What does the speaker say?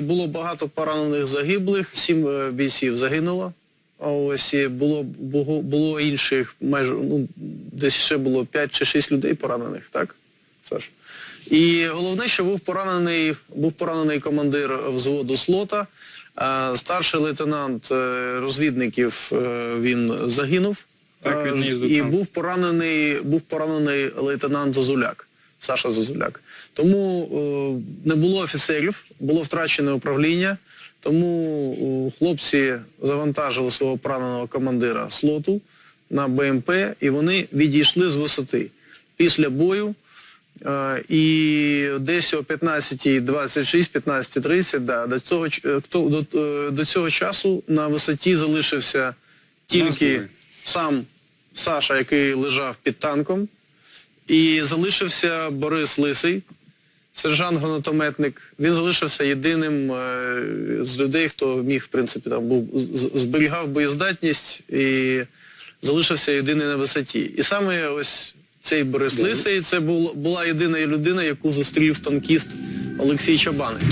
Було багато поранених загиблих, сім е, бійців загинуло. Ось було, було, було інших, майже ну, десь ще було 5 чи 6 людей поранених, так, Саш? І головне, що був поранений, був поранений командир взводу слота. Старший лейтенант е, розвідників е, він загинув. Так, він Е, їздив і був поранений, був поранений лейтенант Зазуляк, Саша Зазуляк. Тому е, не було офіцерів, було втрачене управління. Тому е, хлопці завантажили свого пораненого командира слоту на БМП, і вони відійшли з висоти після бою. Е, І десь о 15.26, 15.30, да, до, цього, до, до цього часу на висоті залишився тільки сам Саша, який лежав під танком, і залишився Борис Лисий, сержант-гранатометник. Він залишився єдиним е, з людей, хто міг, в принципі, там був зберігав боєздатність і залишився єдиний на висоті. І саме ось цей Борис Лисий, це була, єдина людина, яку зустрів танкіст Олексій Чабаник.